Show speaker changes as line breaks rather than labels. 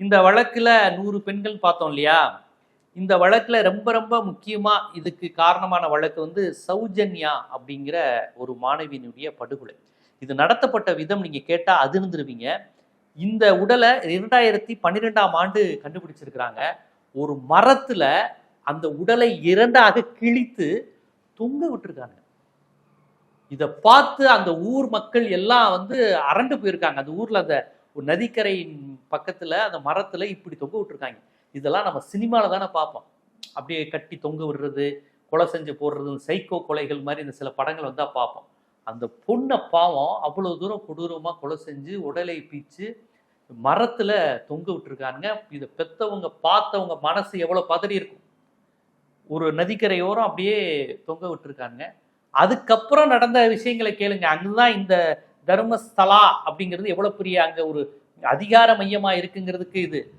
இந்த வழக்கில் நூறு பெண்கள் பார்த்தோம் இல்லையா? இந்த வழக்கில் ரொம்ப ரொம்ப முக்கியமாக இதுக்கு காரணமான வழக்கு வந்து சௌஜன்யா அப்படிங்கிற ஒரு மாணவியினுடைய படுகொலை. இது நடத்தப்பட்ட விதம் நீங்கள் கேட்டால் அது அதிர்ந்துருவீங்க. இந்த உடலை இரண்டாயிரத்தி பன்னிரெண்டாம் ஆண்டு கண்டுபிடிச்சிருக்கிறாங்க. ஒரு மரத்தில் அந்த உடலை இரண்டாக கிழித்து தொங்க விட்டுருக்காங்க. இதை பார்த்து அந்த ஊர் மக்கள் எல்லாம் வந்து அரண்டு போயிருக்காங்க. அந்த ஊரில் அந்த ஒரு நதிக்கரையின் பக்கத்தில் அந்த மரத்தில் இப்படி தொங்க விட்டுருக்காங்க. இதெல்லாம் நம்ம சினிமாவில் தானே பார்ப்போம். அப்படியே கட்டி தொங்க விடுறது கொலை செஞ்சு போடுறது சைக்கோ கொலைகள் மாதிரி இந்த சில படங்கள் வந்தால் பார்ப்போம். அந்த பொண்ணை பாவம் அவ்வளோ தூரம் கொடூரமாக கொலை செஞ்சு உடலை பீச்சு மரத்தில் தொங்க விட்டுருக்காங்க இதை பெத்தவங்க பார்த்தவங்க மனசு எவ்வளோ பதறி இருக்கும். ஒரு நதிக்கரையோரம் அப்படியே தொங்க விட்டுருக்காங்க அதுக்கப்புறம் நடந்த விஷயங்களை கேளுங்க. அங்கதான் இந்த தர்மஸ்தலா அப்படிங்கிறது எவ்வளோ பெரிய அங்கே ஒரு அதிகார மையமா இருக்குங்கிறதுக்கு இது